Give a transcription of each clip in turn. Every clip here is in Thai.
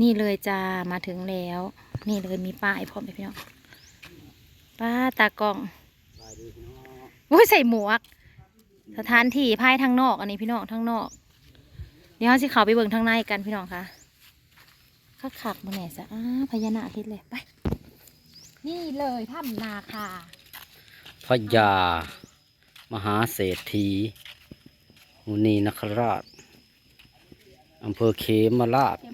นี่เลยจ้ามาถึงแล้ว นี่เลยมีป้ายพร้อมเลยพี่น้องป้าตากล้องโอ้ยใส่หมวก สถานที่ภายทางนอก อันนี้พี่น้องทางนอก เดี๋ยวเราสิเขาไปเบิ่งทางในกันพี่น้องคะคักขักมาแหน่ซะอ้าพญานาคเฮ็ดเลยไปนี่เลยถ้ำนาคาพญามหาเศรษฐีมุนีนคราชอำเภอเขมราชเขม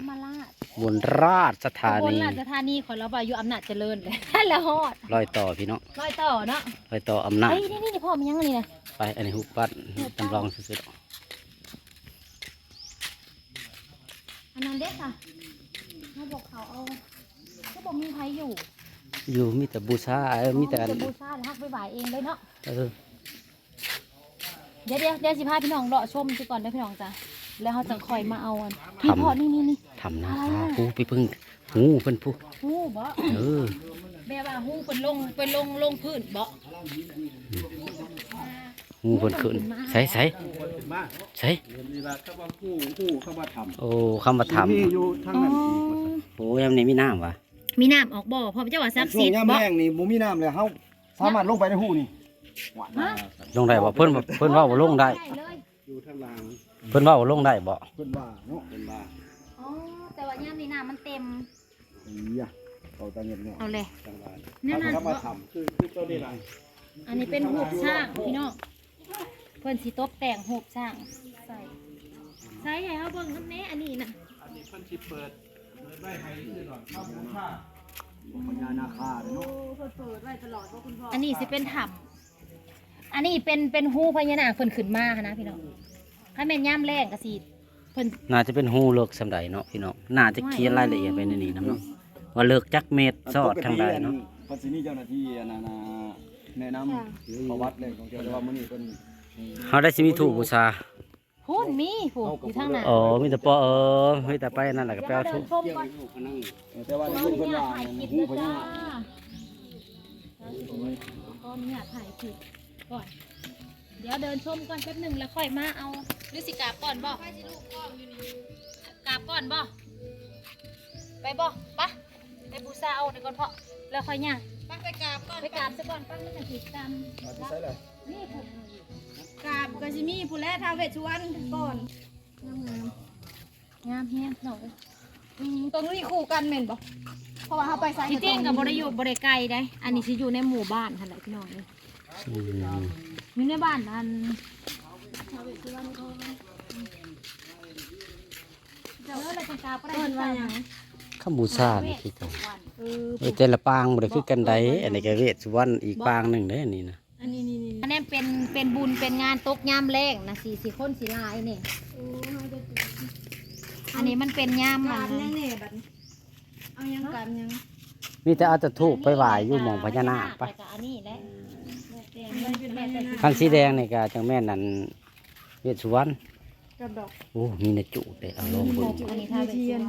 ราช บนราชสถาอุบลนีราชธานีขอเราบาอยู่อำนาจเจริญเลยแล้วฮอดรอยต่อพี่น้องร้อยต่อเนาะรอยต่ออำนาจเฮ้ยนี่นี่นี่พ่อมันยังอันนี้นะไปอันนี้หุบปั้นจำลองสุดอันนั้นเด็กค่ะเขาบอกเขาเอาเขาบอกมีใครอยู่ๆอยู่มีแต่บูชาเออมีแต่อันจะบูชาแล้วฮักไปบ่ายเองเลยเนาะเออเดี๋ยวเดี๋ยวเดี๋ยวสิพาพี่น้องเลาะชมสิก่อนเด้อพี่น้องจ้ะแล้วเขาจะคอยมาเอาอันพี่พ่อนี่นี่นี่ทำนาอะไรคาอะ ผู้พี่พึ่งหูเพิ่นผู้หูบ่เออแบบว่าหูเป็นลงเป็นลงลงพื้นบ่หูเพิ่นขึ้นใส่ใส่ใส่นี่ละเข้ามาคู่คู่เข้ามาทโอ้คำมาำทำนี่อยู่ทางอ๋อนั้นอีกว่าซั่นโอ้ยอันนี้มีน้ำวะมีน้ำออกบ่พ่อเจ้าว่าซักช่วซีงดยามบ่แรงนี่บ่มีน้ำเลยเฮาสามารถลงไปในหูนี่หวานฮะลงได้บ่เพิ่นเพิ่นว่าบ่ลงได้เลยอยู่ทางล่างเพิ่นว่าบ่ลงได้บ่เพิ่นว่าเนาะเพิ่นว่าอ๋อแต่ ว่ายามนี้น้ำมันเต็ม อีหยะเขาตาเงียบเนาะเอาเลยทางล่างนั่นน่ะเขามาทำคือคือตัวนี้ล่ะอันนี้เป็นหูบช่างพี่น้องเพิ่นสิตกแต่งหูบช่างใส่ใส่ให้เฮาเบิ่งน้ำแน่อันนี้น่ะอันนี้เพิ่นสิเปิดเปิดไว้ให้คือดอกข้าวบูชาพญานาคาเนาะอันนี้สิเป็นถ้ำอันนี้เป็นเป็นหูพญานาคเพิ่นขึ้นมาค่ะนะพี่น้องถ้าแม่นย่ามแรงก็สิ เพิ่นน่าจะเป็นหูเลิกสำใดเนาะพี่น้องน่าจะเขียนรายละเอียดไปในนี้นํเนาะว่าเลิกจักเม็ดซอดทางใดเนาะปกติอัเพิ่นสิมีเจ้าหน้าที่อันนั้นน่ะแนะนำประวัติเลยของเจ้าแต่ว่ามื้อนี้เพิ่นเฮาได้สิมีถูกบูชาพูนมีผู้อยู่ทางนั้นอ๋อมีแต่ปอเออมีแต่ไปนั่นแหละก็เดี๋ไปยวเอาเดิถูนกชมก่อนเออแต่ว่าขในออรูปนุเพิ่นญาตว่าถ่ายคลิปหูนะพจ้าญานาคขออนุญาตถ่ายคลิปก่อน เดี๋ยวเดินชมก่อนแป๊บหนึ่งแล้วค่อยมาเอาหรือสิกราบก่อนบ่กราบก่อนบ่ไปบ่ปะไปบูชาเอาเดี๋ยวก่อนเพาะแล้วค่อยย่างไปกราบก่อนไปกราบซะก่อนปั้นมันจะผิดกรรมมาที่ไสเลยนี่ผมกราบกาซิมีผู้แลท้าวเวชสุวรรณก่อนงามงามงามแห้งหน่อยอืมตรงนี้คู่กันแม่นบ่เพราะว่าเขาไปไซที่เจ้งกับบริยุบริไกลได้ อันนี้สิอยู่ในหมู่บ้านค่ะแหละพี่น้องนี่อื มอยู่ในบ้านอันเดี๋ยวเราจะกราบก็ได้ที่กราบไหนคำบูชานี่คือกันเออเออแต่ละปางบ่ได้คือกันใดอันนี้ก็เวทสุวรรณอีกปางหนึงเด้ออันนี้นะอันนี้นี่นี่อันนี้เป็นเป็นบุญเป็นงานตกยามแรงนะสี่สี่คนสี่ลายนี่โอ้เขาจะอันนี้มันเป็นยามกมัราบนยังเนี่ยบัดนี้เอายังกราบยังมีแต่เอาแต่ถูกไปไหว้อยู่หม่องพญานาคไปแต่ก็อันนี้แหละ คันสีแดงนี่ก็จังแม่นนั่นเวทสุวรรณกับดอกโอ้มีนาจุเด้เอาลองเบิ่งอันนี้ท่าเป็นเทียน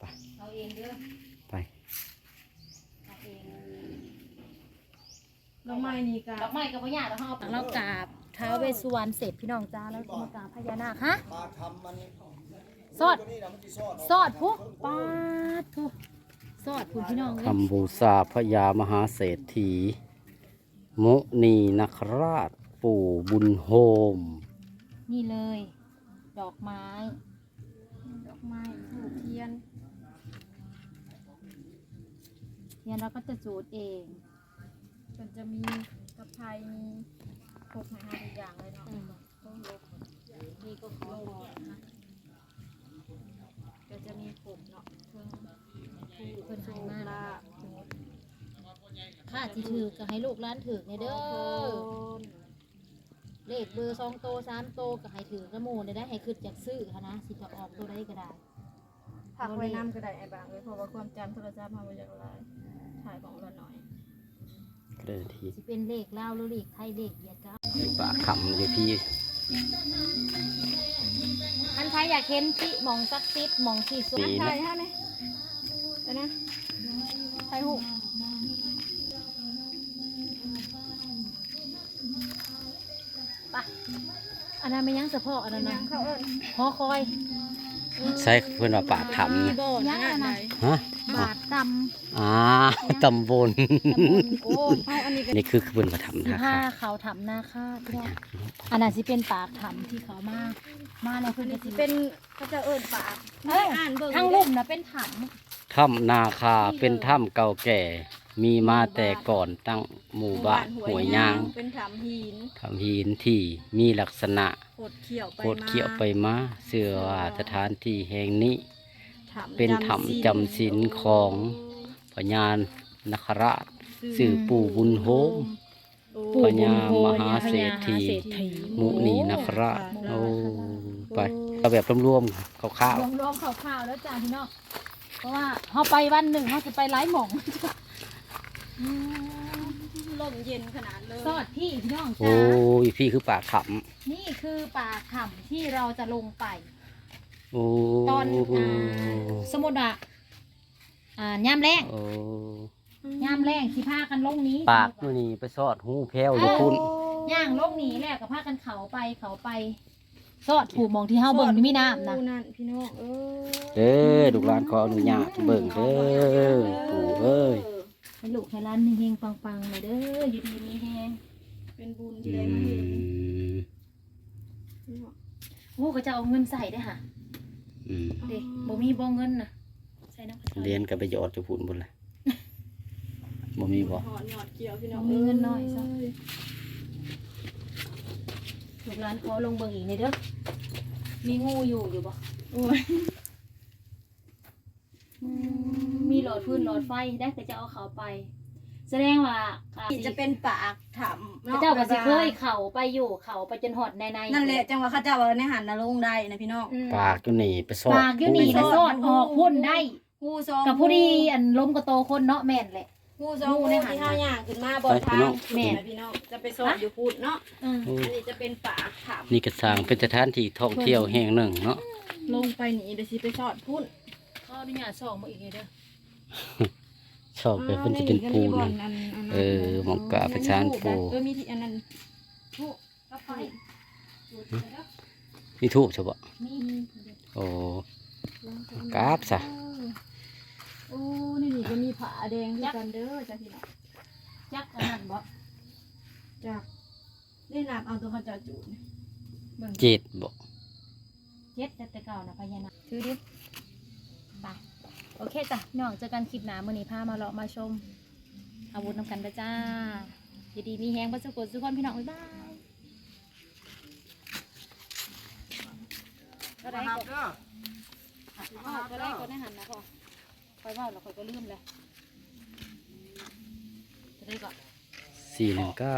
ไปเอาเองเด้อไปเอาเองดอกไม้นี่กราดอบกไม้กับพญาแล้วเขาเอาเรากราบท้าวเวสสุวรรณเสร็จพี่น้องจ้าแล้วก็มากราบพญานาคฮะมาทำมันสอดนี่นะมันสิซอดสอดผู้ปาดผู้สอดผู้พี่น้องเลยคำบูชาพญามหาเศรษฐี มุนีนคราชปู่บุญโฮม นี่เลย ดอกไม้ ดอกไม้ถูกเทียนเนี่ยเราก็จะจูดเอง มันจะมีกระไพมีพกมาให้ทุกอย่างเลยเนาะต้องลบนี่ก็ขอพรนะก็จะมีผมเนาะเครื่องเพิ่นให้โซมาลาข้าที่ถือก็ให้ลูกร้านถือในเด้อนเลขเบอร์สองโตสามโตก็ให้ถือกระหมูได้ได้ให้ขึ้นจากซื้อค่ะนะสิจะออกตัวได้ก็ได้ ผักไว้น้ำก็ได้ไอ้บางเลยเพราะว่าความจำโทรศัพท์มาไว้จากไลน์ถ่ายของเราหน่อยก็ได้ทีสิเป็นเลขลาวหรือเลขไทยเลขเหยียดก็ปากคำเลยพี่อันใครอยากเห็นที่มองซักซิดมองที่สุดปีถ่านะยฮะเนี่ยเดี๋ยวนะถ่ายหูป อันนั้นไม่ยั้งเฉพาะอันนั้นยันะงเข้าเอิญหอคอยใช้เพื่อนว่าปากถำมีนะบ่อนะอันไหนฮะบาทดอ่าตำบลำโอ้ยเอาอันนี้ก็นี่คือเพื่อนมาทำสินะผ้าคะเขาทำหน้าค่าพี่น้องอันนั้นสิเป็นปากทำที่เขามามาแล้วอัเพิ่นนนี้ก็สิสิเป็เป็นนเขาจะเอิ้นปากเอ้ยอ่านเบิ่งทั้งลุ่มนะเป็นถังถ้ำนาคาเป็นถ้ำเก่าแก่ มีมาแต่ก่อนตั้งหมู่บ้านหัวยยางเป็นถามหินทำหินที่มีลักษณะโคดเขียวไปโคดเขียวไปมาเสื่อว่าสถานที่แห่งนี้ถามเป็นถ้ำจำศีลของพญานนคราชสื่อปู่บุญโฮมโอ้พญามหาเศรษฐีพญามหาเศรษฐีมุนีนคราชโอ้ไปเอาแบบรวมๆคร่าวรวมรวมๆคร่าวๆแล้วจ้าพี่น้องเพราะว่าเขาไปวันหนึ่งเขาจะไปไล่หม่อง ลมเย็นขนาดเลย สอดพี่พี่น้องๆโอ้จ้ายพี่คือปากขนี่คือป่าถ้ำที่เราจะลงไปำโอ้ตอนอ่าสมมุติว่าอ่ายามแรงโอ้ยามแรงสิพากันลงนี้ปากนู่นนี่ไปซอดหูแพ้วอยู่คุณย่างลงนี้แหละกับพากันเขาไปเขาไป สอดผูกหมองที่เฮาเบิ่งนี่มีน้ำนะดูนั่นพี่น้องเออเด้อลูกหลานขออนุญาตเบิ่งเด้อปู่เอ้ย ให้ลูกให้ร้านเฮงๆปังๆเลยเด้ออยู่ดีมีแฮงเป็นบุญอืที่ได้มาเห็นมพี่น้องโอ้ก็จะเอาเงินใส่ได้อค่ะอืมเด็กบ่มีบ่เงินนะใส่น้ำกระเจ้าเรียนกับไปหยอดจะพูนบนเลยบ่มีบ่หอดหยอดเกี่ยวพี่น้องมีเงินน้อยซะลูกร้านขอลงเบิ่งอีกในเด้อมีงูอยู่อยู่บ่โอ้ย พื้นหลอดไฟได้ก็จะเอาเขาไป แสดงว่าอ่าจะเป็นปากถามพระเจ้าก็สิเคยเขาไปอยู่เขาไปจนหอดในใน นั่นแหละจังหวะข้าเจ้าเอาในหันนลงได้นะพี่น้อง ปากอยู่นี่ไปซอดปากอยู่นี่นะหูสอดออกพุ่นได้ผู้ซองกับผู้ดีอันล้มกระโตคนเนาะแม่นแหละผู้ซองผู้ที่ห้าอย่างขึ้นมาบนทางแม่นพี่น้องจะไปสอดอยู่พูดเนาะอืมโอ้อันนี้จะเป็นปากถามนี่ก็สร้างเป็นสถานที่ท่องเที่ยวแห่งหนึ่งเนาะลงไปหนีเดี๋ยวสิไปสอดพุ่นเขาอนุญาตส่องมาอีกเลยเด้อ ชอบไปเพิ่นจะเป็นปูนเออหมองกะประชานปูเออมีที่อันนั้นผู้ก็ไปมีทูบใช่ปะนี่โอ้กราบซะโอ้นี่นี่ก็มีผ้าแดงด้วยกันเด้อจ้าพี่น้องยักษ์อันนั้นบ่จากได้นับเอาตัวข้าเจ้าจูดเนี่ยเบิ่งเจ็ดบ่เจ็ดแต่แต่เก่านะพญานาคถือดิไป โอเคจ้ะน้องเจอกันคลิปหน้ามื้อนี้พามาเลาะมาชม อาวุธนำกันเด้อจ้ายินดีมีแฮงบ่สุกสุกคนพี่น้องบ๊ายบายก็ได้ก็บเด้ออ๋อก็ได้ก็ได้หันนะพ่อคอยว่าแล้วคอยก็ลืมเลยจะได้ก่อนสี่หนึ่งเก้า